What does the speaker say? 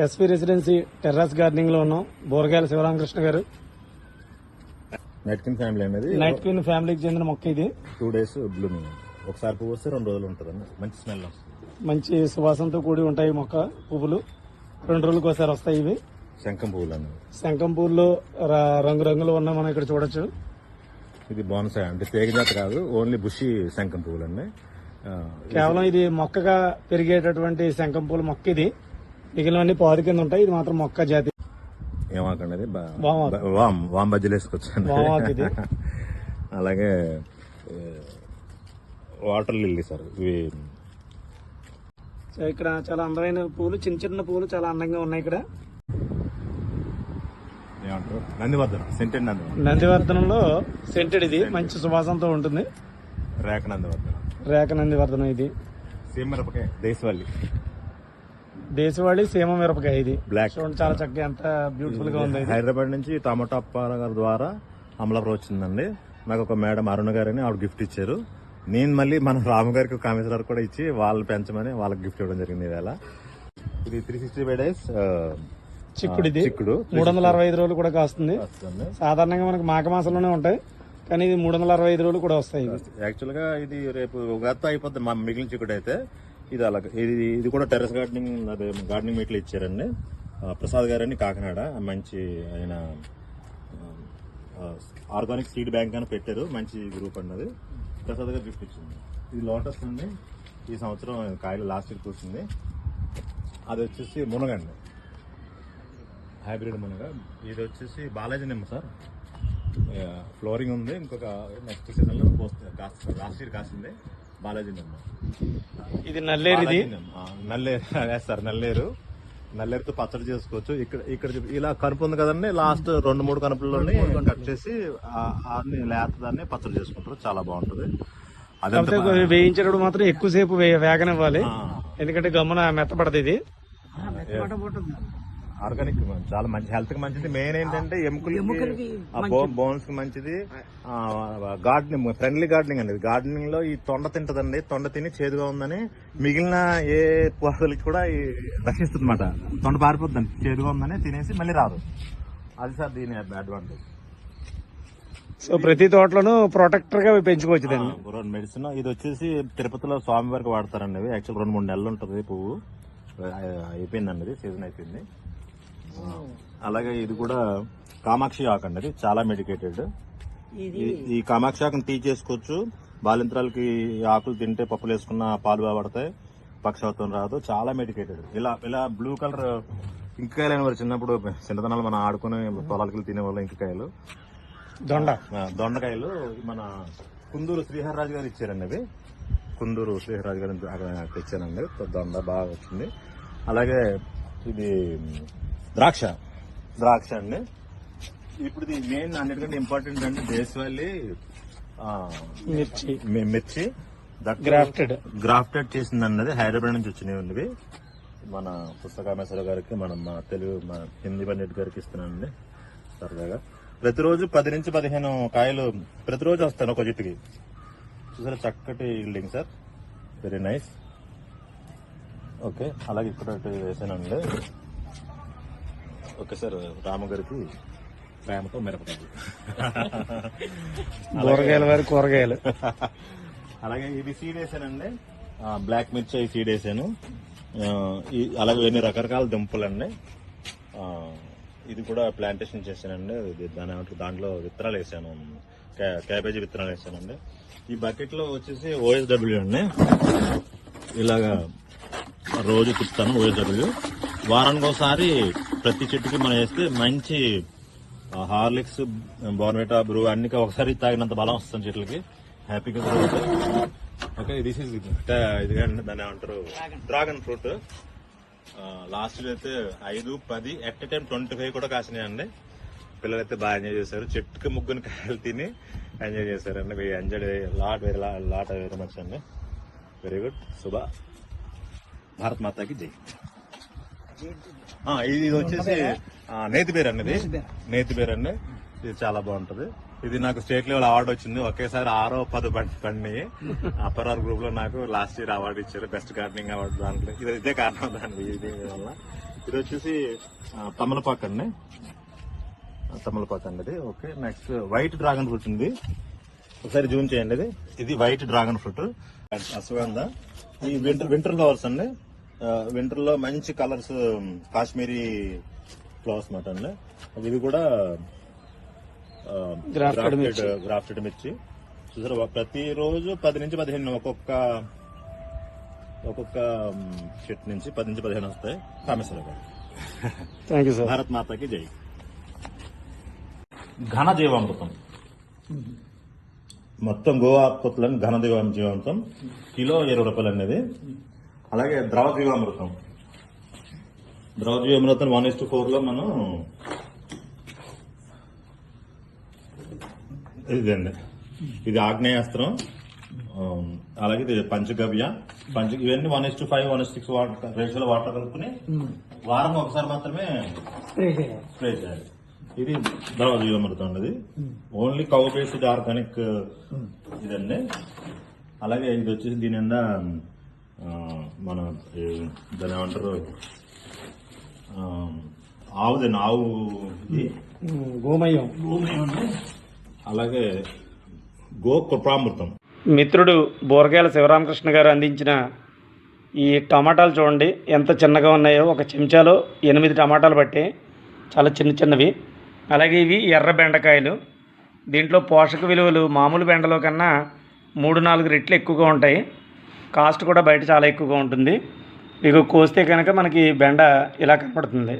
SP residency terrace గార్డెనింగ్లో ఉన్నాం. బోరగాయల శివరామకృష్ణ గారు. నైట్కిన్ ఫ్యామిలీ అనేది నైట్ క్వీన్ ఫ్యామిలీకి చెందిన మొక్క ఇది. టూ డేస్ బ్లూమింగ్ ఒకసారి పువ్వు వస్తే రెండు రోజులు ఉంటుంది మంచి స్మెల్ మంచి సువాసనతో కూడి ఉంటాయి మొక్క పువ్వులు. రెండు రోజులకు ఒకసారి వస్తాయి ఇవి. శంఖం పువ్వులు అనేది శంఖం పువ్వుల్లో ర- రంగురంగులు ఉన్న మనం ఇక్కడ చూడొచ్చు. ఇది బోనసాయి అంటే తీగ జాతి కాదు ఓన్లీ బుషి శంఖం పువ్వులు ఆ, కేవలం ఇది మొక్కగా పెరిగేటటువంటి శంఖం పూల మొక్క ఇది. మిగిలినవన్నీ పాదు కింద ఉంటాయి. ఇది మాత్రం మొక్క జాతి. ఏమాకండి వామ్ వామ్ బజ్జీలు వేసుకొచ్చాను. అలాగే వాటర్ లిల్లీ సార్. ఇవి సో ఇక్కడ చాలా అందమైన పూలు చిన్న చిన్న పూలు చాలా అందంగా ఉన్నాయి ఇక్కడ. ఏమంటారు? నందివర్ధనం సెంటెడ్ నందివర్ధనం. నందివర్ధనంలో సెంటెడ్ ఇది. మంచి సువాసనతో ఉంటుంది. రేఖ నందివర్ధనం. రేఖ నందివర్ధనం ఇది. సీమరపకాయ దేశవల్లి. దేశవాళి సీమ మిరపకాయ ఇది. Black. చూడండి చాలా చక్కగా ఎంత బ్యూటిఫుల్గా ఉంది హైదరాబాద్ నుంచి టమాటా అప్పారావు గారి ద్వారా అమలాపురం వచ్చిందండి. నాకు ఒక మేడం అరుణ గారని ఆవిడ గిఫ్ట్ ఇచ్చారు. నేను మళ్ళీ మన రాము గారికి కామేశ్వర కూడా ఇచ్చి వాళ్ళు పెంచమని వాళ్ళకి గిఫ్ట్ ఇవ్వడం జరిగింది ఈవేళ. ఇది త్రీ సిక్స్టీ ఫైవ్ డేస్ చిక్కుడు ఇది. చిక్కుడు. మూడు వందల అరవై ఐదు రోజులు కూడా కాస్తుంది. సాధారణంగా మనకి మాఘ మాసంలోనే ఉంటాయి. కానీ ఇది మూడు వందల అరవై ఐదు రోజులు కూడా వస్తాయి ఇవి. యాక్చువల్గా ఇది రేపు ఉగాదితో అయిపోద్ది. మా మిగిలిన చిక్కుడు అయితే. ఇది అలాగ ఇది ఇది కూడా టెర్రస్ గార్డెనింగ్ అదే గార్డెనింగ్ మీట్లు ఇచ్చారండి. ప్రసాద్ గారని కాకినాడ మంచి ఆయన ఆర్గానిక్ సీడ్ బ్యాంక్ అని పెట్టారు. మంచి గ్రూప్ అన్నది ప్రసాద్ గారు గిఫ్ట్ ఇచ్చింది. ఇది లోటస్ అండి. ఈ సంవత్సరం కాయలు లాస్ట్ ఇయర్ కూర్చుంది అది వచ్చేసి మునగండి హైబ్రిడ్ మునగ. ఇది వచ్చేసి బాలాజీ నిమ్మ సార్. ఫ్లోరింగ్ ఉంది. ఇంకొక నెక్స్ట్ సీజన్లో పోస్తుంది పోస్తే లాస్ట్ ఇయర్ కాసింది. బాలాజీ నిమ్మ ఇది నల్లేరు ఇది. ఆ, నల్లేరు వేస్తారు నల్లేరు. నల్లేరుతో పచ్చడి చేసుకోవచ్చు. ఇక్కడ ఇక్కడ ఇలా కనుపు ఉంది కదండి లాస్ట్ రెండు మూడు కనుపుల్లోని కట్ చేసి ఆ- ఆన్ని లేత దాన్ని పచ్చడి చేసుకుంటారు. చాలా బాగుంటది. అదంతా కాకపోతే వేయించేటప్పుడు మాత్రం ఎక్కువసేపు వేగనివ్వాలి. ఎందుకంటే గమ్మున మెత్తపడదు ఇది ఆర్గానిక్ చాలా మంచి హెల్త్కి మంచిది. మెయిన్ ఏంటంటే ఎముకలకి బోన్స్కి మంచిది. గార్డెనింగ్ ఫ్రెండ్లీ గార్డెనింగ్ అండి గార్డెనింగ్లో ఈ తొండ తింటదండి. తొండ తిని చేదుగా ఉందని మిగిలిన ఏ పొదలకి కూడా ఈ రక్షిస్తుంది అనమాట తొండ పారిపోద్దండి. చేదుగా ఉందని తినేసి మళ్ళీ రాదు. అది సార్ దీని అడ్వాంటేజ్ సో ప్రతి తోటలోనూ ప్రొటెక్టర్గా పెంచుకోవచ్చు దాన్ని. మెడిసిన్ ఇది వచ్చేసి తిరుపతిలో స్వామి వారికి వాడతారండి యాక్చువల్ రెండు మూడు నెలలు ఉంటుంది పువ్వు. అయిపోయిందండి సీజన్ అయిపోయింది. అలాగే ఇది కూడా కామాక్షి ఆకు అండి చాలా మెడికేటెడ్. ఈ కామాక్షి ఆకుని టీ చేసుకోవచ్చు బాలింత్రాలకి ఆకులు తింటే పప్పులు వేసుకున్న పాలు బాగా పడతాయి పక్షవాతం రాదు. చాలా మెడికేటెడ్. ఇలా ఇలా బ్లూ కలర్ ఇంకకాయలు అని మరి చిన్నప్పుడు. చిన్నతనాలు మనం ఆడుకునే పొలాలకి వెళ్ళి తినేవాళ్ళం ఇంకకాయలు. దొండ. దొండకాయలు. మన కుందూరు శ్రీహర్రాజు గారు ఇచ్చారండి అవి. కుందూరు శ్రీహర్రాజు గారు అక్కడ తెచ్చానండి దొండ బాగా వచ్చింది. అలాగే ఇది ద్రాక్ష. ద్రాక్ష అండి. ఇప్పుడు మెయిన్ అన్నిటికంటే ఇంపార్టెంట్ అండి దేశవాళీ ఆ, మిర్చి. మి- మిర్చి. గ్రాఫ్టెడ్ గ్రాఫ్టెడ్ చేసిందండి అది హైదరాబాద్ నుంచి వచ్చినవి ఉన్నవి. మన పుస్తకామేశ్వర గారికి మనం మా తెలుగు మన హిందీ పండిట్ గారికి ఇస్తున్నానండి. సరదాగా. ప్రతిరోజు పది నుంచి పదిహేను కాయలు ప్రతిరోజు వస్తాను ఒక చెట్టుకి చూసారా చక్కటి ఇల్డింగ్ సార్. వెరీ నైస్ ఓకే అలాగే ఇక్కడ ఒకటి వేసానండి. ఓకే సార్ రాము గారికి ప్రేమతో మిరపకాయలు. కూరగాయల వారి కూరగాయలు. అలాగే ఇది సీడ్ వేసానండి. బ్లాక్ మిర్చి సీడ్ వేసాను. అలాగే ఎన్ని రకరకాల దుంపలండి. ఇది కూడా ప్లాంటేషన్ చేశానండి. దాని దాంట్లో విత్తనాలు వేసాను. క్యా- క్యాబేజీ విత్తనాలు వేసానండి. ఈ బకెట్లో వచ్చేసి ఓఎస్డబ్ల్యూ అండి. ఇలాగా రోజు తిప్పుతాను ఓఎస్డబ్ల్యూ. వారానికి ఒకసారి ప్రతి చెట్టుకి మనం వేస్తే మంచి హార్లిక్స్ బోర్నవేటా బ్రూ అన్ని ఒకసారి తాగినంత బలం వస్తుంది చెట్లకి. హ్యాపీగా. ఓకే దిస్ ఇస్ ఇది అండి దాన్ని ఏమంటారు? డ్రాగన్ ఫ్రూట్ లాస్ట్ అయితే ఐదు పది ఎట్ టైం ట్వంటీ ఫైవ్ కూడా కాసినాయండి. పిల్లలు అయితే బాగా ఎంజాయ్ చేశారు. చెట్టుకి ముగ్గురు కాయలు తిని ఎంజాయ్ చేశారండి. Very enjoy lot very lot very much అండి వెరీ గుడ్ శుభ. భారత్ మాతాకి జై. ఇది ఇది వచ్చేసి ఆ, నేతి బేర్ అండి ఇది నేతి బేర్ అండి. ఇది చాలా బాగుంటది. ఇది నాకు స్టేట్ లెవెల్ అవార్డు వచ్చింది. ఒకేసారి ఆరో పది బండి బండి అప్పరార్ గ్రూప్లో నాకు లాస్ట్ ఇయర్ అవార్డు ఇచ్చారు. బెస్ట్ గార్డెనింగ్ అవార్డు దాంట్లో. ఇది ఇదే కారణం దాని ఇది వల్ల. ఇది వచ్చేసి తమలపాకు అండి. తమలపాకు అండి ఇది. Okay next white dragon fruit ఉంది. ఒకసారి జూమ్ చేయండి ఇది. ఇది వైట్ డ్రాగన్ ఫ్రూట్. అశ్వగంధ. ఈ వింటర్ వింటర్ ఫ్లవర్స్ అండి. వింటర్లో మంచి కలర్స్ కాశ్మీరీ ఫ్లవర్స్ మాట అండి ఇవి కూడా మిర్చి. గ్రాఫ్టెడ్ మిర్చి. చూసారు ప్రతిరోజు పది నుంచి పదిహేను ఒక్కొక్క ఒక్కొక్క చెట్టు నుంచి పది నుంచి పదిహేను వస్తాయి. కామేశ్వర గారు. థ్యాంక్ యూ సార్ భారత్ మాతకి జై. ఘన జీవామృతం. మొత్తం గోవా ఉత్పత్తులను ఘన జీవా జీవామృతం. కిలో ఇరవై రూపాయలు అనేది. అలాగే ద్రవ జీవామృతం ద్రవ జీవామృతం వన్ ఇస్ ఫోర్లో మనం ఇదండి. ఇది ఆగ్నేయాస్త్రం అలాగే ఇది పంచగవ్య. పంచ ఇవన్నీ one is five one is six water రేషియోలో వాటర్ కలుపుకుని వారం ఒకసారి మాత్రమే స్ప్రే చేయాలి. ఇది ద్రవ జీవామృతం అండి ఓన్లీ కౌ బేస్డ్ ఆర్గానిక్ ఇదండి. అలాగే ఇది వచ్చేసి దీని మన దాని ఏమంటారు? ఆ, ఆవుదండి ఆవు ఇది? గోమయం. అలాగే గో కృపామృతం మిత్రుడు బోరగాయల శివరామకృష్ణ గారు అందించిన ఈ టమాటాలు చూడండి ఎంత చిన్నగా ఉన్నాయో. ఒక చెంచాలో ఎనిమిది టమాటాలు పట్టి చాలా చిన్న చిన్నవి. అలాగే ఇవి ఎర్ర బెండకాయలు. దీంట్లో పోషక విలువలు మామూలు బెండలో కన్నా మూడు నాలుగు రెట్లు ఎక్కువగా ఉంటాయి. కాస్ట్ కూడా బయట చాలా ఎక్కువగా ఉంటుంది. ఇక కోస్తే కనుక మనకి బెండ ఇలా కనపడుతుంది.